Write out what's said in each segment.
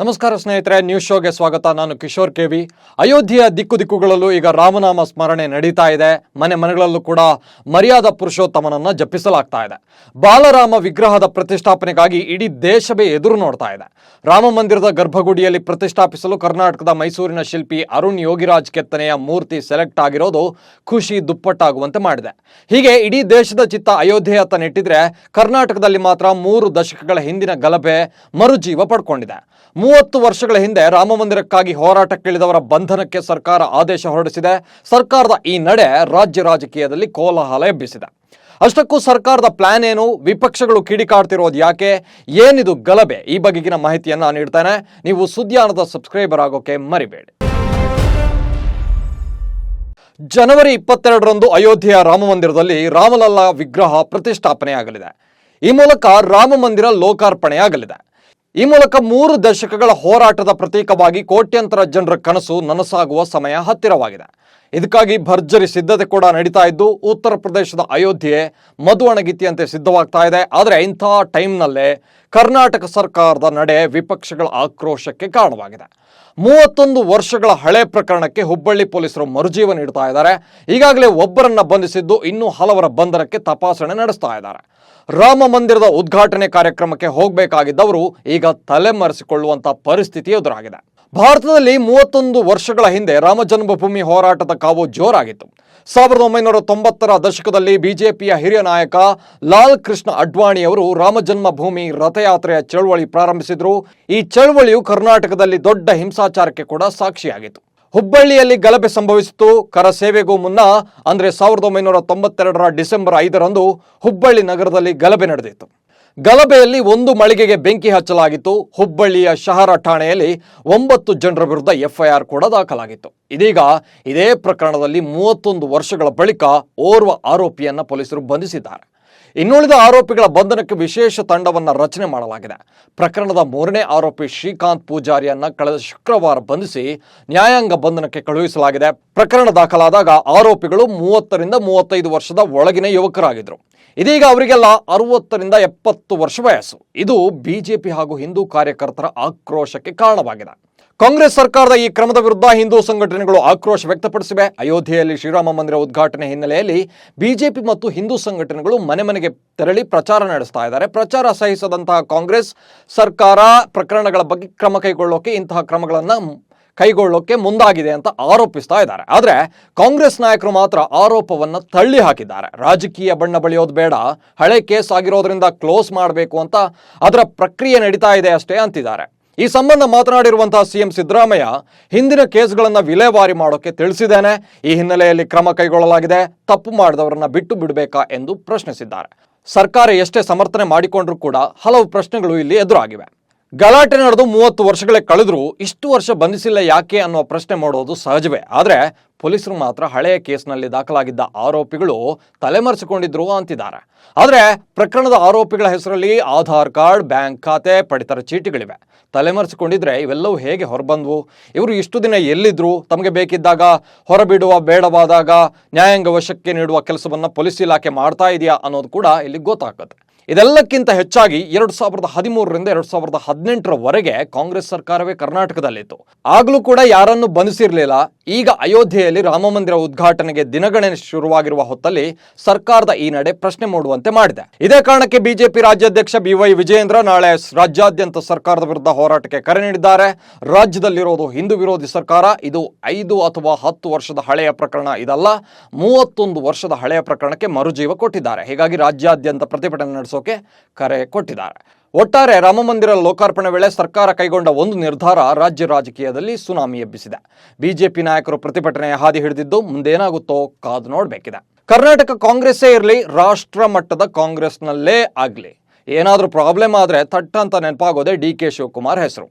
ನಮಸ್ಕಾರ ಸ್ನೇಹಿತರೆ ನ್ಯೂಸ್ ಶೋಗೆ ಸ್ವಾಗತ. ನಾನು ಕಿಶೋರ್ ಕೆವಿ ಅಯೋಧ್ಯೆಯ ದಿಕ್ಕು ದಿಕ್ಕುಗಳಲ್ಲೂ ಈಗ ರಾಮನಾಮ ಸ್ಮರಣೆ ನಡೀತಾ ಇದೆ. ಮನೆ ಮನೆಗಳಲ್ಲೂ ಕೂಡ ಮರ್ಯಾದ ಪುರುಷೋತ್ತಮನನ್ನ ಜಪಿಸಲಾಗ್ತಾ ಇದೆ. ಬಾಲರಾಮ ವಿಗ್ರಹದ ಪ್ರತಿಷ್ಠಾಪನೆಗಾಗಿ ಇಡೀ ದೇಶವೇ ಎದುರು ನೋಡ್ತಾ ಇದೆ. ರಾಮ ಮಂದಿರದ ಗರ್ಭಗುಡಿಯಲ್ಲಿ ಪ್ರತಿಷ್ಠಾಪಿಸಲು ಕರ್ನಾಟಕದ ಮೈಸೂರಿನ ಶಿಲ್ಪಿ ಅರುಣ್ ಯೋಗಿರಾಜ್ ಕೆತ್ತನೆಯ ಮೂರ್ತಿ ಸೆಲೆಕ್ಟ್ ಆಗಿರೋದು ಖುಷಿ ದುಪ್ಪಟ್ಟಾಗುವಂತೆ ಮಾಡಿದೆ. ಹೀಗೆ ಇಡೀ ದೇಶದ ಚಿತ್ತ ಅಯೋಧ್ಯೆಯತ್ತ ನೆಟ್ಟಿದ್ರೆ ಕರ್ನಾಟಕದಲ್ಲಿ ಮಾತ್ರ ಮೂರು ದಶಕಗಳ ಹಿಂದಿನ ಗಲಭೆ ಮರುಜೀವ ಪಡ್ಕೊಂಡಿದೆ. ಮೂವತ್ತು ವರ್ಷಗಳ ಹಿಂದೆ ರಾಮ ಮಂದಿರಕ್ಕಾಗಿ ಹೋರಾಟಕ್ಕಿಳಿದವರ ಬಂಧನಕ್ಕೆ ಸರ್ಕಾರ ಆದೇಶ ಹೊರಡಿಸಿದೆ. ಸರ್ಕಾರದ ಈ ನಡೆ ರಾಜ್ಯ ರಾಜಕೀಯದಲ್ಲಿ ಕೋಲಾಹಲ ಎಬ್ಬಿಸಿದೆ. ಅಷ್ಟಕ್ಕೂ ಸರ್ಕಾರದ ಪ್ಲಾನ್ ಏನು? ವಿಪಕ್ಷಗಳು ಕಿಡಿಕಾಡ್ತಿರೋದು ಯಾಕೆ? ಏನಿದು ಗಲಭೆ? ಈ ಬಗೆಗಿನ ಮಾಹಿತಿಯನ್ನು ನಾನು ನೀಡ್ತೇನೆ. ನೀವು ಸುದ್ದಿಯಾನದ ಸಬ್ಸ್ಕ್ರೈಬರ್ ಆಗೋಕೆ ಮರಿಬೇಡಿ. ಜನವರಿ ಇಪ್ಪತ್ತೆರಡರಂದು ಅಯೋಧ್ಯೆಯ ರಾಮ ಮಂದಿರದಲ್ಲಿ ರಾಮಲಲ್ಲಾ ವಿಗ್ರಹ ಪ್ರತಿಷ್ಠಾಪನೆಯಾಗಲಿದೆ. ಈ ಮೂಲಕ ರಾಮ ಮಂದಿರ ಲೋಕಾರ್ಪಣೆಯಾಗಲಿದೆ. ಈ ಮೂಲಕ ಮೂರು ದಶಕಗಳ ಹೋರಾಟದ ಪ್ರತೀಕವಾಗಿ ಕೋಟ್ಯಂತರ ಜನರ ಕನಸು ನನಸಾಗುವ ಸಮಯ ಹತ್ತಿರವಾಗಿದೆ. ಇದಕ್ಕಾಗಿ ಭರ್ಜರಿ ಸಿದ್ಧತೆ ಕೂಡ ನಡೀತಾ ಇದ್ದು ಉತ್ತರ ಪ್ರದೇಶದ ಅಯೋಧ್ಯೆ ಮಧುವಣಗಿತ್ತಿಯಂತೆ ಸಿದ್ಧವಾಗ್ತಾ ಇದೆ. ಆದರೆ ಇಂಥ ಟೈಮ್ನಲ್ಲೇ ಕರ್ನಾಟಕ ಸರ್ಕಾರದ ನಡೆ ವಿಪಕ್ಷಗಳ ಆಕ್ರೋಶಕ್ಕೆ ಕಾರಣವಾಗಿದೆ. ಮೂವತ್ತೊಂದು ವರ್ಷಗಳ ಹಳೆ ಪ್ರಕರಣಕ್ಕೆ ಹುಬ್ಬಳ್ಳಿ ಪೊಲೀಸರು ಮರುಜೀವ ನೀಡ್ತಾ ಇದ್ದಾರೆ. ಈಗಾಗಲೇ ಒಬ್ಬರನ್ನ ಬಂಧಿಸಿದ್ದು ಇನ್ನೂ ಹಲವರ ಬಂಧನಕ್ಕೆ ತಪಾಸಣೆ ನಡೆಸ್ತಾ ಇದ್ದಾರೆ. ರಾಮ ಮಂದಿರದ ಉದ್ಘಾಟನೆ ಕಾರ್ಯಕ್ರಮಕ್ಕೆ ಹೋಗಬೇಕಾಗಿದ್ದವರು ಈಗ ತಲೆಮರೆಸಿಕೊಳ್ಳುವಂಥ ಪರಿಸ್ಥಿತಿ ಎದುರಾಗಿದೆ. ಭಾರತದಲ್ಲಿ ಮೂವತ್ತೊಂದು ವರ್ಷಗಳ ಹಿಂದೆ ರಾಮ ಜನ್ಮಭೂಮಿ ಹೋರಾಟದ ಕಾವು ಜೋರಾಗಿತ್ತು. ಸಾವಿರದ ಒಂಬೈನೂರ ತೊಂಬತ್ತರ ದಶಕದಲ್ಲಿ ಬಿಜೆಪಿಯ ಹಿರಿಯ ನಾಯಕ ಲಾಲ್ ಕೃಷ್ಣ ಅಡ್ವಾಣಿಯವರು ರಾಮ ಜನ್ಮಭೂಮಿ ರಥಯಾತ್ರೆಯ ಚಳವಳಿ ಪ್ರಾರಂಭಿಸಿದರು. ಈ ಚಳವಳಿಯು ಕರ್ನಾಟಕದಲ್ಲಿ ದೊಡ್ಡ ಹಿಂಸಾಚಾರಕ್ಕೆ ಕೂಡ ಸಾಕ್ಷಿಯಾಗಿತ್ತು. ಹುಬ್ಬಳ್ಳಿಯಲ್ಲಿ ಗಲಭೆ ಸಂಭವಿಸಿತು ಕರ ಸೇವೆಗೂ ಮುನ್ನ ಅಂದರೆ ಸಾವಿರದ ಒಂಬೈನೂರ ತೊಂಬತ್ತೆರಡರ ಡಿಸೆಂಬರ್ ಐದರಂದು ಹುಬ್ಬಳ್ಳಿ ನಗರದಲ್ಲಿ ಗಲಭೆ ನಡೆದಿತ್ತು. ಗಲಭೆಯಲ್ಲಿ ಒಂದು ಮಳಿಗೆಗೆ ಬೆಂಕಿ ಹಚ್ಚಲಾಗಿತ್ತು. ಹುಬ್ಬಳ್ಳಿಯ ಶಹರ ಠಾಣೆಯಲ್ಲಿ ಒಂಬತ್ತು ಜನರ ವಿರುದ್ಧ ಎಫ್ಐಆರ್ ಕೂಡ ದಾಖಲಾಗಿತ್ತು. ಇದೀಗ ಇದೇ ಪ್ರಕರಣದಲ್ಲಿ ಮೂವತ್ತೊಂದು ವರ್ಷಗಳ ಬಳಿಕ ಓರ್ವ ಆರೋಪಿಯನ್ನ ಪೊಲೀಸರು ಬಂಧಿಸಿದ್ದಾರೆ. ಇನ್ನುಳಿದ ಆರೋಪಿಗಳ ಬಂಧನಕ್ಕೆ ವಿಶೇಷ ತಂಡವನ್ನು ರಚನೆ ಮಾಡಲಾಗಿದೆ. ಪ್ರಕರಣದ ಮೂರನೇ ಆರೋಪಿ ಶ್ರೀಕಾಂತ್ ಪೂಜಾರಿಯನ್ನ ಕಳೆದ ಶುಕ್ರವಾರ ಬಂಧಿಸಿ ನ್ಯಾಯಾಂಗ ಬಂಧನಕ್ಕೆ ಕಳುಹಿಸಲಾಗಿದೆ. ಪ್ರಕರಣ ದಾಖಲಾದಾಗ ಆರೋಪಿಗಳು ಮೂವತ್ತರಿಂದ ಮೂವತ್ತೈದು ವರ್ಷದ ಒಳಗಿನ ಯುವಕರಾಗಿದ್ದರು ಇದೀಗ ಅವರಿಗೆಲ್ಲ ಅರವತ್ತರಿಂದ ಎಪ್ಪತ್ತು ವರ್ಷ ವಯಸ್ಸು. ಇದು ಬಿಜೆಪಿ ಹಾಗೂ ಹಿಂದೂ ಕಾರ್ಯಕರ್ತರ ಆಕ್ರೋಶಕ್ಕೆ ಕಾರಣವಾಗಿದೆ. ಕಾಂಗ್ರೆಸ್ ಸರ್ಕಾರದ ಈ ಕ್ರಮದ ವಿರುದ್ಧ ಹಿಂದೂ ಸಂಘಟನೆಗಳು ಆಕ್ರೋಶ ವ್ಯಕ್ತಪಡಿಸಿವೆ. ಅಯೋಧ್ಯೆಯಲ್ಲಿ ಶ್ರೀರಾಮ ಮಂದಿರ ಉದ್ಘಾಟನೆ ಹಿನ್ನೆಲೆಯಲ್ಲಿ ಬಿಜೆಪಿ ಮತ್ತು ಹಿಂದೂ ಸಂಘಟನೆಗಳು ಮನೆ ಮನೆಗೆ ತೆರಳಿ ಪ್ರಚಾರ ನಡೆಸ್ತಾ ಇದ್ದಾರೆ. ಪ್ರಚಾರ ಸಹಿಸದಂತಹ ಕಾಂಗ್ರೆಸ್ ಸರ್ಕಾರ ಪ್ರಕರಣಗಳ ಬಗ್ಗೆ ಕ್ರಮ ಕೈಗೊಳ್ಳೋಕೆ, ಇಂತಹ ಕ್ರಮಗಳನ್ನು ಕೈಗೊಳ್ಳೋಕೆ ಮುಂದಾಗಿದೆ ಅಂತ ಆರೋಪಿಸ್ತಾ ಇದ್ದಾರೆ. ಆದರೆ ಕಾಂಗ್ರೆಸ್ ನಾಯಕರು ಮಾತ್ರ ಆರೋಪವನ್ನು ತಳ್ಳಿ ಹಾಕಿದ್ದಾರೆ. ರಾಜಕೀಯ ಬಣ್ಣ ಬಳಿಯೋದು ಬೇಡ, ಹಳೆ ಕೇಸ್ ಆಗಿರೋದ್ರಿಂದ ಕ್ಲೋಸ್ ಮಾಡಬೇಕು ಅಂತ ಅದರ ಪ್ರಕ್ರಿಯೆ ನಡೀತಾ ಇದೆ ಅಷ್ಟೇ ಅಂತಿದ್ದಾರೆ. ಈ ಸಂಬಂಧ ಮಾತನಾಡಿರುವಂತಹ ಸಿಎಂ ಸಿದ್ದರಾಮಯ್ಯ ಹಿಂದಿನ ಕೇಸ್ಗಳನ್ನು ವಿಲೇವಾರಿ ಮಾಡೋಕೆ ತಿಳಿಸಿದ್ದೇನೆ. ಈ ಹಿನ್ನೆಲೆಯಲ್ಲಿ ಕ್ರಮ ಕೈಗೊಳ್ಳಲಾಗಿದೆ. ತಪ್ಪು ಮಾಡಿದವರನ್ನ ಬಿಟ್ಟು ಬಿಡಬೇಕಾ ಎಂದು ಪ್ರಶ್ನಿಸಿದ್ದಾರೆ. ಸರ್ಕಾರ ಎಷ್ಟೇ ಸಮರ್ಥನೆ ಮಾಡಿಕೊಂಡ್ರೂ ಕೂಡ ಹಲವು ಪ್ರಶ್ನೆಗಳು ಇಲ್ಲಿ ಎದುರಾಗಿವೆ. ಗಲಾಟೆ ನಡೆದು ಮೂವತ್ತು ವರ್ಷಗಳೇ ಕಳೆದ್ರು ಇಷ್ಟು ವರ್ಷ ಬಂಧಿಸಿಲ್ಲ ಯಾಕೆ ಅನ್ನೋ ಪ್ರಶ್ನೆ ಮಾಡೋದು ಸಹಜವೇ. ಆದರೆ ಪೊಲೀಸರು ಮಾತ್ರ ಹಳೆಯ ಕೇಸ್ನಲ್ಲಿ ದಾಖಲಾಗಿದ್ದ ಆರೋಪಿಗಳು ತಲೆಮರೆಸಿಕೊಂಡಿದ್ರು ಅಂತಿದ್ದಾರೆ. ಆದರೆ ಪ್ರಕರಣದ ಆರೋಪಿಗಳ ಹೆಸರಲ್ಲಿ ಆಧಾರ್ ಕಾರ್ಡ್, ಬ್ಯಾಂಕ್ ಖಾತೆ, ಪಡಿತರ ಚೀಟಿಗಳಿವೆ. ತಲೆಮರೆಸಿಕೊಂಡಿದ್ರೆ ಇವೆಲ್ಲವೂ ಹೇಗೆ ಹೊರಬಂದ್ವು? ಇವರು ಇಷ್ಟು ದಿನ ಎಲ್ಲಿದ್ರು? ತಮಗೆ ಬೇಕಿದ್ದಾಗ ಹೊರಬಿಡುವ, ಬೇಡವಾದಾಗ ನ್ಯಾಯಾಂಗ ವಶಕ್ಕೆ ನೀಡುವ ಕೆಲಸವನ್ನು ಪೊಲೀಸ್ ಇಲಾಖೆ ಮಾಡ್ತಾ ಇದೆಯಾ ಅನ್ನೋದು ಕೂಡ ಇಲ್ಲಿ ಗೊತ್ತಾಗುತ್ತೆ ಇದೆಲ್ಲಕ್ಕಿಂತ ಹೆಚ್ಚಾಗಿ ಎರಡು ಸಾವಿರದ ಹದಿಮೂರರಿಂದ ಎರಡು ಸಾವಿರದ ಹದಿನೆಂಟರವರೆಗೆ ಕಾಂಗ್ರೆಸ್ ಸರ್ಕಾರವೇ ಕರ್ನಾಟಕದಲ್ಲಿತ್ತು. ಆಗಲೂ ಕೂಡ ಯಾರನ್ನು ಬಂಧಿಸಿರಲಿಲ್ಲ. ಈಗ ಅಯೋಧ್ಯೆಯಲ್ಲಿ ರಾಮ ಮಂದಿರ ಉದ್ಘಾಟನೆಗೆ ದಿನಗಣನೆ ಶುರುವಾಗಿರುವ ಹೊತ್ತಲ್ಲಿ ಸರ್ಕಾರದ ಈ ನಡೆ ಪ್ರಶ್ನೆ ಮೂಡುವಂತೆ ಮಾಡಿದೆ. ಇದೇ ಕಾರಣಕ್ಕೆ ಬಿಜೆಪಿ ರಾಜ್ಯಾಧ್ಯಕ್ಷ ಬಿವೈ ವಿಜಯೇಂದ್ರ ನಾಳೆ ರಾಜ್ಯಾದ್ಯಂತ ಸರ್ಕಾರದ ವಿರುದ್ಧ ಹೋರಾಟಕ್ಕೆ ಕರೆ ನೀಡಿದ್ದಾರೆ. ರಾಜ್ಯದಲ್ಲಿರೋದು ಹಿಂದೂ ವಿರೋಧಿ ಸರ್ಕಾರ, ಇದು ಐದು ಅಥವಾ ಹತ್ತು ವರ್ಷದ ಹಳೆಯ ಪ್ರಕರಣ ಇದಲ್ಲ. ಮೂವತ್ತೊಂದು ವರ್ಷದ ಹಳೆಯ ಪ್ರಕರಣಕ್ಕೆ ಮರುಜೀವ ಕೊಟ್ಟಿದ್ದಾರೆ. ಹೀಗಾಗಿ ರಾಜ್ಯಾದ್ಯಂತ ಪ್ರತಿಭಟನೆ ನಡೆಸೋಕೆ ಕರೆ ಕೊಟ್ಟಿದ್ದಾರೆ. ಒಟ್ಟಾರೆ ರಾಮಮಂದಿರ ಲೋಕಾರ್ಪಣೆ ವೇಳೆ ಸರ್ಕಾರ ಕೈಗೊಂಡ ಒಂದು ನಿರ್ಧಾರ ರಾಜ್ಯ ರಾಜಕೀಯದಲ್ಲಿ ಸುನಾಮಿ ಎಬ್ಬಿಸಿದೆ. ಬಿಜೆಪಿ ನಾಯಕರು ಪ್ರತಿಭಟನೆಯ ಹಾದಿ ಹಿಡಿದಿದ್ದು ಮುಂದೇನಾಗುತ್ತೋ ಕಾದು ನೋಡಬೇಕಿದೆ. ಕರ್ನಾಟಕ ಕಾಂಗ್ರೆಸ್ಸೇ ಇರಲಿ, ರಾಷ್ಟ್ರ ಮಟ್ಟದ ಕಾಂಗ್ರೆಸ್ನಲ್ಲೇ ಆಗಲಿ. ಏನಾದರೂ ಪ್ರಾಬ್ಲಮ್ ಆದರೆ ಥಟ್ ಅಂತ ನೆನಪಾಗೋದೇ ಡಿ ಕೆ ಶಿವಕುಮಾರ್ ಹೆಸರು.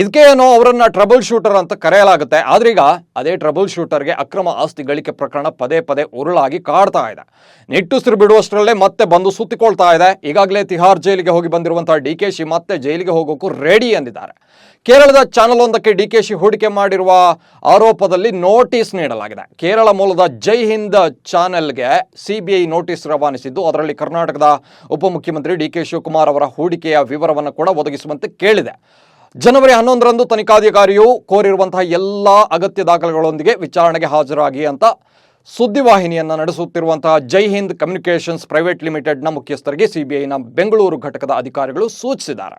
ಇದಕ್ಕೆ ಏನೋ ಅವರನ್ನ ಟ್ರಬಲ್ ಶೂಟರ್ ಅಂತ ಕರೆಯಲಾಗುತ್ತೆ. ಆದ್ರೀಗ ಅದೇ ಟ್ರಬಲ್ ಶೂಟರ್ಗೆ ಅಕ್ರಮ ಆಸ್ತಿ ಗಳಿಕೆ ಪ್ರಕರಣ ಪದೇ ಪದೇ ಉರುಳಾಗಿ ಕಾಡ್ತಾ ಇದೆ. ನಿಟ್ಟುಸಿರು ಬಿಡುವಷ್ಟರಲ್ಲೇ ಮತ್ತೆ ಬಂದು ಸುತ್ತಿಕೊಳ್ತಾ ಇದೆ. ಈಗಾಗಲೇ ತಿಹಾರ್ ಜೈಲಿಗೆ ಹೋಗಿ ಬಂದಿರುವಂತಹ ಡಿ ಕೆ ಶಿ ಮತ್ತೆ ಜೈಲಿಗೆ ಹೋಗೋಕ್ಕೂ ರೆಡಿ ಎಂದಿದ್ದಾರೆ. ಕೇರಳದ ಚಾನಲ್ ಒಂದಕ್ಕೆ ಡಿ ಕೆ ಶಿ ಹೂಡಿಕೆ ಮಾಡಿರುವ ಆರೋಪದಲ್ಲಿ ನೋಟಿಸ್ ನೀಡಲಾಗಿದೆ. ಕೇರಳ ಮೂಲದ ಜೈ ಹಿಂದ್ ಚಾನೆಲ್ಗೆ ಸಿಬಿಐ ನೋಟಿಸ್ ರವಾನಿಸಿದ್ದು. ಅದರಲ್ಲಿ ಕರ್ನಾಟಕದ ಉಪಮುಖ್ಯಮಂತ್ರಿ ಡಿ ಕೆ ಶಿವಕುಮಾರ್ ಅವರ ಹೂಡಿಕೆಯ ವಿವರವನ್ನು ಕೂಡ ಒದಗಿಸುವಂತೆ ಕೇಳಿದೆ. ಜನವರಿ ಹನ್ನೊಂದರಂದು ತನಿಖಾಧಿಕಾರಿಯು ಕೋರಿರುವಂತಹ ಎಲ್ಲ ಅಗತ್ಯ ದಾಖಲೆಗಳೊಂದಿಗೆ ವಿಚಾರಣೆಗೆ ಹಾಜರಾಗಿ ಅಂತ ಸುದ್ದಿವಾಹಿನಿಯನ್ನು ನಡೆಸುತ್ತಿರುವಂತಹ ಜೈ ಹಿಂದ್ ಕಮ್ಯುನಿಕೇಷನ್ಸ್ ಪ್ರೈವೇಟ್ ಲಿಮಿಟೆಡ್ನ ಮುಖ್ಯಸ್ಥರಿಗೆ ಸಿಬಿಐನ ಬೆಂಗಳೂರು ಘಟಕದ ಅಧಿಕಾರಿಗಳು ಸೂಚಿಸಿದ್ದಾರೆ.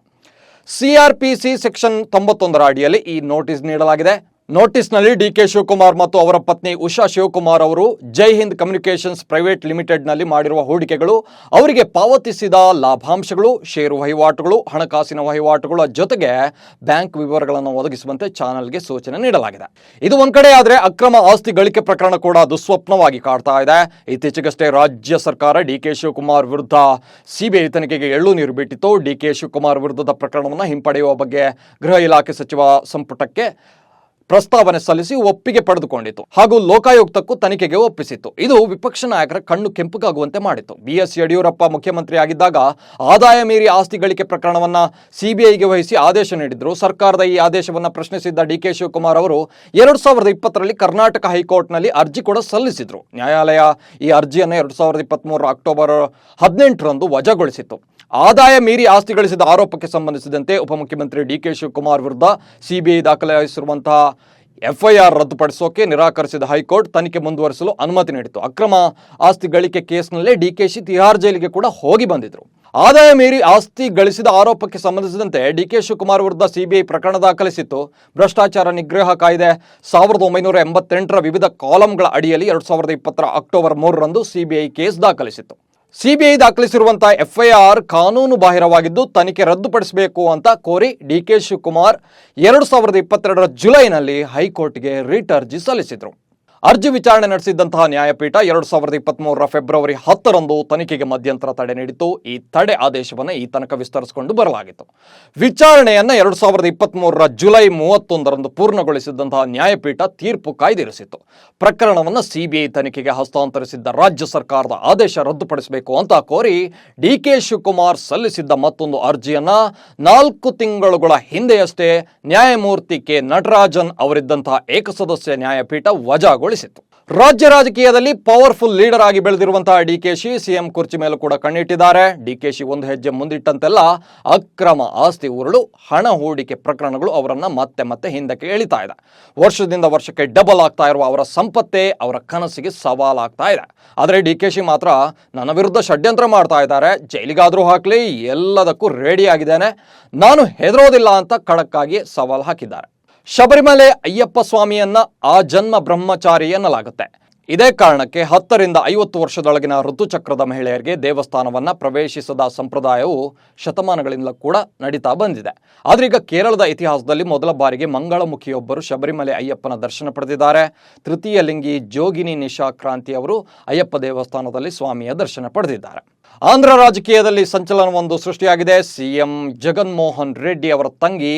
ಸಿಆರ್ಪಿಸಿ ಸೆಕ್ಷನ್ ತೊಂಬತ್ತೊಂದರ ಅಡಿಯಲ್ಲಿ ಈ ನೋಟಿಸ್ ನೀಡಲಾಗಿದೆ. ನೋಟಿಸ್ನಲ್ಲಿ ಡಿ ಕೆ ಶಿವಕುಮಾರ್ ಮತ್ತು ಅವರ ಪತ್ನಿ ಉಷಾ ಶಿವಕುಮಾರ್ ಅವರು ಜೈ ಹಿಂದ್ ಕಮ್ಯುನಿಕೇಷನ್ಸ್ ಪ್ರೈವೇಟ್ ಲಿಮಿಟೆಡ್ನಲ್ಲಿ ಮಾಡಿರುವ ಹೂಡಿಕೆಗಳು, ಅವರಿಗೆ ಪಾವತಿಸಿದ ಲಾಭಾಂಶಗಳು, ಷೇರು ವಹಿವಾಟುಗಳು, ಹಣಕಾಸಿನ ವಹಿವಾಟುಗಳ ಜೊತೆಗೆ ಬ್ಯಾಂಕ್ ವಿವರಗಳನ್ನು ಒದಗಿಸುವಂತೆ ಚಾನಲ್ಗೆ ಸೂಚನೆ ನೀಡಲಾಗಿದೆ. ಇದು ಒಂದು ಕಡೆ ಆದರೆ ಅಕ್ರಮ ಆಸ್ತಿ ಗಳಿಕೆ ಪ್ರಕರಣ ಕೂಡ ದುಸ್ವಪ್ನವಾಗಿ ಕಾಡ್ತಾ ಇದೆ. ಇತ್ತೀಚೆಗಷ್ಟೇ ರಾಜ್ಯ ಸರ್ಕಾರ ಡಿ ಕೆ ಶಿವಕುಮಾರ್ ವಿರುದ್ಧ ಸಿಬಿಐ ತನಿಖೆಗೆ ಎಳ್ಳು ನೀರು ಬಿಟ್ಟಿತ್ತು. ಡಿ ಕೆ ಶಿವಕುಮಾರ್ ವಿರುದ್ಧದ ಪ್ರಕರಣವನ್ನು ಹಿಂಪಡೆಯುವ ಬಗ್ಗೆ ಗೃಹ ಇಲಾಖೆ ಸಚಿವ ಸಂಪುಟಕ್ಕೆ ಪ್ರಸ್ತಾವನೆ ಸಲ್ಲಿಸಿ ಒಪ್ಪಿಗೆ ಪಡೆದುಕೊಂಡಿತು ಹಾಗೂ ಲೋಕಾಯುಕ್ತಕ್ಕೂ ತನಿಖೆಗೆ ಒಪ್ಪಿಸಿತ್ತು. ಇದು ವಿಪಕ್ಷ ನಾಯಕರ ಕಣ್ಣು ಕೆಂಪುಗಾಗುವಂತೆ ಮಾಡಿತು ಬಿಎಸ್ ಯಡಿಯೂರಪ್ಪ ಮುಖ್ಯಮಂತ್ರಿ ಆಗಿದ್ದಾಗ ಆದಾಯ ಮೀರಿ ಆಸ್ತಿ ಗಳಿಕೆ ಪ್ರಕರಣವನ್ನ ಸಿಬಿಐಗೆ ವಹಿಸಿ ಆದೇಶ ನೀಡಿದ್ರು. ಸರ್ಕಾರದ ಈ ಆದೇಶವನ್ನ ಪ್ರಶ್ನಿಸಿದ್ದ ಡಿ ಕೆ ಶಿವಕುಮಾರ್ ಅವರು ಎರಡು ಸಾವಿರದ ಇಪ್ಪತ್ತರಲ್ಲಿ ಕರ್ನಾಟಕ ಹೈಕೋರ್ಟ್ನಲ್ಲಿ ಅರ್ಜಿ ಕೂಡ ಸಲ್ಲಿಸಿದ್ರು. ನ್ಯಾಯಾಲಯ ಈ ಅರ್ಜಿಯನ್ನು ಎರಡು ಸಾವಿರದ ಇಪ್ಪತ್ತ್ ಅಕ್ಟೋಬರ್ ಹದಿನೆಂಟರಂದು ವಜಾಗೊಳಿಸಿತ್ತು. ಆದಾಯ ಮೀರಿ ಆಸ್ತಿ ಗಳಿಸಿದ ಆರೋಪಕ್ಕೆ ಸಂಬಂಧಿಸಿದಂತೆ ಉಪಮುಖ್ಯಮಂತ್ರಿ ಡಿ ಕೆ ಶಿವಕುಮಾರ್ ವಿರುದ್ಧ ಸಿಬಿಐ ದಾಖಲಿಸಿರುವಂತಹ ಎಫ್ಐಆರ್ ರದ್ದುಪಡಿಸೋಕೆ ನಿರಾಕರಿಸಿದ ಹೈಕೋರ್ಟ್ ತನಿಖೆ ಮುಂದುವರಿಸಲು ಅನುಮತಿ ನೀಡಿತು ಅಕ್ರಮ ಆಸ್ತಿ ಗಳಿಕೆ ಕೇಸ್ನಲ್ಲೇ ಡಿಕೆಶಿ ತಿಹಾರ್ ಜೈಲಿಗೆ ಕೂಡ ಹೋಗಿ ಬಂದಿದ್ರು. ಆದಾಯ ಮೀರಿ ಆಸ್ತಿ ಗಳಿಸಿದ ಆರೋಪಕ್ಕೆ ಸಂಬಂಧಿಸಿದಂತೆ ಡಿ ಕೆ ಶಿವಕುಮಾರ್ ವಿರುದ್ಧ ಸಿಬಿಐ ಪ್ರಕರಣ ದಾಖಲಿಸಿತ್ತು. ಭ್ರಷ್ಟಾಚಾರ ನಿಗ್ರಹ ಕಾಯ್ದೆ ಸಾವಿರದ ಒಂಬೈನೂರ ಎಂಬತ್ತೆಂಟರ ವಿವಿಧ ಕಾಲಂಗಳ ಅಡಿಯಲ್ಲಿ ಎರಡು ಸಾವಿರದ ಇಪ್ಪತ್ತರ ಅಕ್ಟೋಬರ್ ಮೂರರಂದು ಸಿಬಿಐ ಕೇಸ್ ದಾಖಲಿಸಿತ್ತು. ಸಿಬಿಐ ದಾಖಲಿಸಿರುವಂತಹ ಎಫ್ಐಆರ್ ಕಾನೂನು ಬಾಹಿರವಾಗಿದ್ದು ತನಿಖೆ ರದ್ದುಪಡಿಸಬೇಕು ಅಂತ ಕೋರಿ ಡಿ ಕೆ ಶಿವಕುಮಾರ್ ಎರಡು ಸಾವಿರದ ಇಪ್ಪತ್ತೆರಡರ ಜುಲೈನಲ್ಲಿ ಹೈಕೋರ್ಟ್ಗೆ ರಿಟ್ ಅರ್ಜಿ ಸಲ್ಲಿಸಿದರು. ಅರ್ಜಿ ವಿಚಾರಣೆ ನಡೆಸಿದ್ದಂತಹ ನ್ಯಾಯಪೀಠ ಎರಡು ಸಾವಿರದ ಇಪ್ಪತ್ತ್ಮೂರರ ಫೆಬ್ರವರಿ ಹತ್ತರಂದು ತನಿಖೆಗೆ ಮಧ್ಯಂತರ ತಡೆ ನೀಡಿತು ಈ ತಡೆ ಆದೇಶವನ್ನು ಈ ತನಕ ವಿಸ್ತರಿಸಿಕೊಂಡು ಬರಲಾಗಿತ್ತು. ವಿಚಾರಣೆಯನ್ನು ಎರಡು ಸಾವಿರದ ಇಪ್ಪತ್ತ್ಮೂರರ ಜುಲೈ ಮೂವತ್ತೊಂದರಂದು ಪೂರ್ಣಗೊಳಿಸಿದ್ದಂತಹ ನ್ಯಾಯಪೀಠ ತೀರ್ಪು ಕಾಯ್ದಿರಿಸಿತ್ತು. ಪ್ರಕರಣವನ್ನು ಸಿಬಿಐ ತನಿಖೆಗೆ ಹಸ್ತಾಂತರಿಸಿದ್ದ ರಾಜ್ಯ ಸರ್ಕಾರದ ಆದೇಶ ರದ್ದುಪಡಿಸಬೇಕು ಅಂತ ಕೋರಿ ಡಿ ಕೆ ಶಿವಕುಮಾರ್ ಸಲ್ಲಿಸಿದ್ದ ಮತ್ತೊಂದು ಅರ್ಜಿಯನ್ನ ನಾಲ್ಕು ತಿಂಗಳುಗಳ ಹಿಂದೆಯಷ್ಟೇ ನ್ಯಾಯಮೂರ್ತಿ ಕೆ ನಟರಾಜನ್ ಅವರಿದ್ದಂತಹ ಏಕಸದಸ್ಯ ನ್ಯಾಯಪೀಠ ವಜಾಗೊಳಿಸಿತ್ತು. ರಾಜ್ಯ ರಾಜಕೀಯದಲ್ಲಿ ಪವರ್ಫುಲ್ ಲೀಡರ್ ಆಗಿ ಬೆಳೆದಿರುವಂತಹ ಡಿಕೆಶಿ ಸಿಎಂ ಕುರ್ಚಿ ಮೇಲೂ ಕೂಡ ಕಣ್ಣಿಟ್ಟಿದ್ದಾರೆ. ಡಿಕೆಶಿ ಒಂದು ಹೆಜ್ಜೆ ಮುಂದಿಟ್ಟಂತೆಲ್ಲ ಅಕ್ರಮ ಆಸ್ತಿ ಉರುಳು, ಹಣ ಹೂಡಿಕೆ ಪ್ರಕರಣಗಳು ಅವರನ್ನ ಮತ್ತೆ ಮತ್ತೆ ಹಿಂದಕ್ಕೆ ಎಳಿತಾ ಇದೆ. ವರ್ಷದಿಂದ ವರ್ಷಕ್ಕೆ ಡಬಲ್ ಆಗ್ತಾ ಇರುವ ಅವರ ಸಂಪತ್ತೇ ಅವರ ಕನಸಿಗೆ ಸವಾಲಾಗ್ತಾ ಇದೆ. ಆದರೆ ಡಿಕೆಶಿ ಮಾತ್ರ ನನ್ನ ವಿರುದ್ಧ ಷಡ್ಯಂತ್ರ ಮಾಡ್ತಾ ಇದ್ದಾರೆ. ಜೈಲಿಗಾದರೂ ಹಾಕಲಿ, ಎಲ್ಲದಕ್ಕೂ ರೆಡಿ ಆಗಿದ್ದೇನೆ. ನಾನು ಹೆದರೋದಿಲ್ಲ ಅಂತ ಖಡಕ್ಕಾಗಿ ಸವಾಲು ಹಾಕಿದ್ದಾರೆ. ಶಬರಿಮಲೆ ಅಯ್ಯಪ್ಪ ಸ್ವಾಮಿಯನ್ನ ಆ ಜನ್ಮ ಬ್ರಹ್ಮಚಾರಿ ಎನ್ನಲಾಗುತ್ತೆ. ಇದೇ ಕಾರಣಕ್ಕೆ ಹತ್ತರಿಂದ ಐವತ್ತು ವರ್ಷದೊಳಗಿನ ಋತುಚಕ್ರದ ಮಹಿಳೆಯರಿಗೆ ದೇವಸ್ಥಾನವನ್ನ ಪ್ರವೇಶಿಸದ ಸಂಪ್ರದಾಯವು ಶತಮಾನಗಳಿಂದ ಕೂಡ ನಡೀತಾ ಬಂದಿದೆ. ಆದ್ರೀಗ ಕೇರಳದ ಇತಿಹಾಸದಲ್ಲಿ ಮೊದಲ ಬಾರಿಗೆ ಮಂಗಳಮುಖಿಯೊಬ್ಬರು ಶಬರಿಮಲೆ ಅಯ್ಯಪ್ಪನ ದರ್ಶನ ಪಡೆದಿದ್ದಾರೆ. ತೃತೀಯ ಲಿಂಗಿ ಜೋಗಿನಿ ನಿಶಾ ಕ್ರಾಂತಿ ಅವರು ಅಯ್ಯಪ್ಪ ದೇವಸ್ಥಾನದಲ್ಲಿ ಸ್ವಾಮಿಯ ದರ್ಶನ ಪಡೆದಿದ್ದಾರೆ. ಆಂಧ್ರ ರಾಜಕೀಯದಲ್ಲಿ ಸಂಚಲನವೊಂದು ಸೃಷ್ಟಿಯಾಗಿದೆ. ಸಿಎಂ ಜಗನ್ಮೋಹನ್ ರೆಡ್ಡಿ ಅವರ ತಂಗಿ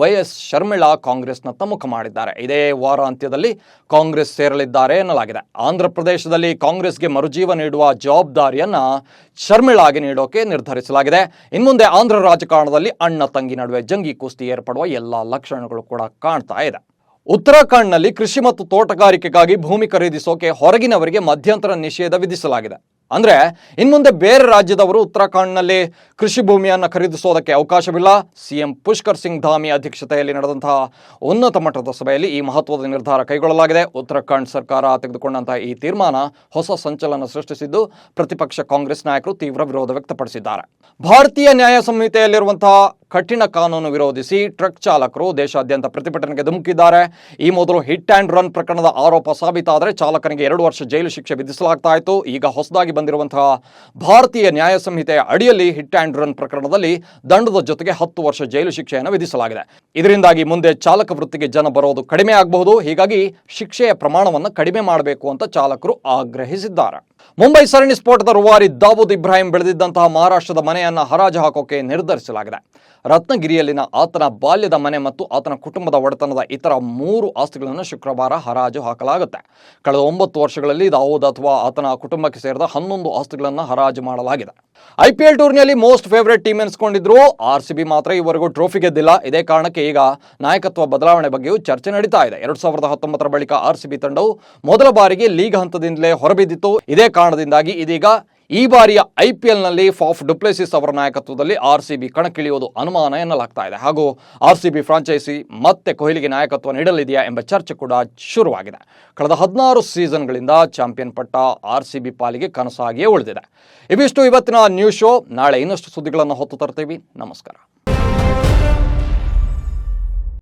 ವೈಎಸ್ ಶರ್ಮಿಳಾ ಕಾಂಗ್ರೆಸ್ನ ಮುಖ ಮಾಡಿದ್ದಾರೆ. ಇದೇ ವಾರಾಂತ್ಯದಲ್ಲಿ ಕಾಂಗ್ರೆಸ್ ಸೇರಲಿದ್ದಾರೆ ಎನ್ನಲಾಗಿದೆ. ಆಂಧ್ರ ಪ್ರದೇಶದಲ್ಲಿ ಕಾಂಗ್ರೆಸ್ಗೆ ಮರುಜೀವ ನೀಡುವ ಜವಾಬ್ದಾರಿಯನ್ನ ಶರ್ಮಿಳಾಗೆ ನೀಡೋಕೆ ನಿರ್ಧರಿಸಲಾಗಿದೆ. ಇನ್ಮುಂದೆ ಆಂಧ್ರ ರಾಜಕಾರಣದಲ್ಲಿ ಅಣ್ಣ ತಂಗಿ ನಡುವೆ ಜಂಗಿ ಕುಸ್ತಿ ಏರ್ಪಡುವ ಎಲ್ಲ ಲಕ್ಷಣಗಳು ಕೂಡ ಕಾಣ್ತಾ ಇದೆ. ಉತ್ತರಾಖಂಡ್ನಲ್ಲಿ ಕೃಷಿ ಮತ್ತು ತೋಟಗಾರಿಕೆಗಾಗಿ ಭೂಮಿ ಖರೀದಿಸೋಕೆ ಹೊರಗಿನವರಿಗೆ ಮಧ್ಯಂತರ ನಿಷೇಧ ವಿಧಿಸಲಾಗಿದೆ. ಅಂದ್ರೆ ಇನ್ಮುಂದೆ ಬೇರೆ ರಾಜ್ಯದವರು ಉತ್ತರಾಖಂಡ್ನಲ್ಲಿ ಕೃಷಿ ಭೂಮಿಯನ್ನು ಖರೀದಿಸೋದಕ್ಕೆ ಅವಕಾಶವಿಲ್ಲ. ಸಿಎಂ ಪುಷ್ಕರ್ ಸಿಂಗ್ ಧಾಮಿ ಅಧ್ಯಕ್ಷತೆಯಲ್ಲಿ ನಡೆದಂತಹ ಉನ್ನತ ಮಟ್ಟದ ಸಭೆಯಲ್ಲಿ ಈ ಮಹತ್ವದ ನಿರ್ಧಾರ ಕೈಗೊಳ್ಳಲಾಗಿದೆ. ಉತ್ತರಾಖಂಡ್ ಸರ್ಕಾರ ತೆಗೆದುಕೊಂಡಂತಹ ಈ ತೀರ್ಮಾನ ಹೊಸ ಸಂಚಲನ ಸೃಷ್ಟಿಸಿದ್ದು, ಪ್ರತಿಪಕ್ಷ ಕಾಂಗ್ರೆಸ್ ನಾಯಕರು ತೀವ್ರ ವಿರೋಧ ವ್ಯಕ್ತಪಡಿಸಿದ್ದಾರೆ. ಭಾರತೀಯ ನ್ಯಾಯ ಸಂಹಿತೆಯಲ್ಲಿರುವಂತಹ ಕಠಿಣ ಕಾನೂನು ವಿರೋಧಿಸಿ ಟ್ರಕ್ ಚಾಲಕರು ದೇಶಾದ್ಯಂತ ಪ್ರತಿಭಟನೆಗೆ ಧುಮುಕಿದ್ದಾರೆ. ಈ ಮೊದಲು ಹಿಟ್ ಆ್ಯಂಡ್ ರನ್ ಪ್ರಕರಣದ ಆರೋಪ ಸಾಬೀತಾದರೆ ಚಾಲಕನಿಗೆ ಎರಡು ವರ್ಷ ಜೈಲು ಶಿಕ್ಷೆ ವಿಧಿಸಲಾಗ್ತಾ ಇತ್ತು. ಈಗ ಹೊಸದಾಗಿ ಬಂದಿರುವಂತಹ ಭಾರತೀಯ ನ್ಯಾಯ ಸಂಹಿತೆಯ ಅಡಿಯಲ್ಲಿ ಹಿಟ್ ಆ್ಯಂಡ್ ರನ್ ಪ್ರಕರಣದಲ್ಲಿ ದಂಡದ ಜೊತೆಗೆ ಹತ್ತು ವರ್ಷ ಜೈಲು ಶಿಕ್ಷೆಯನ್ನು ವಿಧಿಸಲಾಗಿದೆ. ಇದರಿಂದಾಗಿ ಮುಂದೆ ಚಾಲಕ ವೃತ್ತಿಗೆ ಜನ ಬರೋದು ಕಡಿಮೆ ಆಗಬಹುದು. ಹೀಗಾಗಿ ಶಿಕ್ಷೆಯ ಪ್ರಮಾಣವನ್ನು ಕಡಿಮೆ ಮಾಡಬೇಕು ಅಂತ ಚಾಲಕರು ಆಗ್ರಹಿಸಿದ್ದಾರೆ. ಮುಂಬೈ ಸರಣಿ ಸ್ಫೋಟದ ರುವಾರಿ ದಾವೂದ್ ಇಬ್ರಾಹಿಂ ಬೆಳೆದಿದ್ದಂತಹ ಮಹಾರಾಷ್ಟ್ರದ ಮನೆಯನ್ನು ಹರಾಜು ಹಾಕೋಕೆ ನಿರ್ಧರಿಸಲಾಗಿದೆ. ರತ್ನಗಿರಿಯಲ್ಲಿನ ಆತನ ಬಾಲ್ಯದ ಮನೆ ಮತ್ತು ಆತನ ಕುಟುಂಬದ ಒಡೆತನದ ಇತರ ಮೂರು ಆಸ್ತಿಗಳನ್ನು ಶುಕ್ರವಾರ ಹರಾಜು ಹಾಕಲಾಗುತ್ತೆ. ಕಳೆದ ಒಂಬತ್ತು ವರ್ಷಗಳಲ್ಲಿ ದಾವೂದ್ ಅಥವಾ ಆತನ ಕುಟುಂಬಕ್ಕೆ ಸೇರಿದ ಹನ್ನೊಂದು ಆಸ್ತಿಗಳನ್ನು ಹರಾಜು ಮಾಡಲಾಗಿದೆ. ಐ ಪಿ ಎಲ್ ಟೂರ್ನಿಯಲ್ಲಿ ಮೋಸ್ಟ್ ಫೇವರೇಟ್ ಟೀಮ್ ಎನಿಸಿಕೊಂಡಿದ್ರು. ಆರ್ ಸಿ ಬಿ ಮಾತ್ರ ಈವರೆಗೂ ಟ್ರೋಫಿ ಗೆದ್ದಿಲ್ಲ. ಇದೇ ಕಾರಣಕ್ಕೆ ಈಗ ನಾಯಕತ್ವ ಬದಲಾವಣೆ ಬಗ್ಗೆಯೂ ಚರ್ಚೆ ನಡೀತಾ ಇದೆ. ಎರಡ್ ಸಾವಿರದ ಹತ್ತೊಂಬತ್ತರ ಬಳಿಕ ಆರ್ ಸಿ ಬಿ ತಂಡವು ಮೊದಲ ಬಾರಿಗೆ ಲೀಗ್ ಹಂತದಿಂದಲೇ ಹೊರಬಿದ್ದಿತ್ತು. ಇದೇ ಕಾರಣದಿಂದಾಗಿ ಇದೀಗ ಈ ಬಾರಿಯ ಐ ಪಿ ಎಲ್ನಲ್ಲಿ ಫಾಫ್ ಡುಪ್ಲೆಸಿಸ್ ಅವರ ನಾಯಕತ್ವದಲ್ಲಿ ಆರ್ ಸಿ ಬಿ ಕಣಕ್ಕಿಳಿಯುವುದು ಅನುಮಾನ ಎನ್ನಲಾಗ್ತಾ ಇದೆ. ಹಾಗೂ ಆರ್ ಸಿ ಬಿ ಫ್ರಾಂಚೈಸಿ ಮತ್ತೆ ಕೊಹ್ಲಿಗೆ ನಾಯಕತ್ವ ನೀಡಲಿದೆಯಾ ಎಂಬ ಚರ್ಚೆ ಕೂಡ ಶುರುವಾಗಿದೆ. ಕಳೆದ ಹದಿನಾರು ಸೀಸನ್ಗಳಿಂದ ಚಾಂಪಿಯನ್ ಪಟ್ಟ ಆರ್ ಸಿ ಬಿ ಪಾಲಿಗೆ ಕನಸಾಗಿಯೇ ಉಳಿದಿದೆ. ಇವಿಷ್ಟು ಇವತ್ತಿನ ನ್ಯೂಸ್ ಶೋ. ನಾಳೆ ಇನ್ನಷ್ಟು ಸುದ್ದಿಗಳನ್ನು ಹೊತ್ತು ತರ್ತೀವಿ. ನಮಸ್ಕಾರ.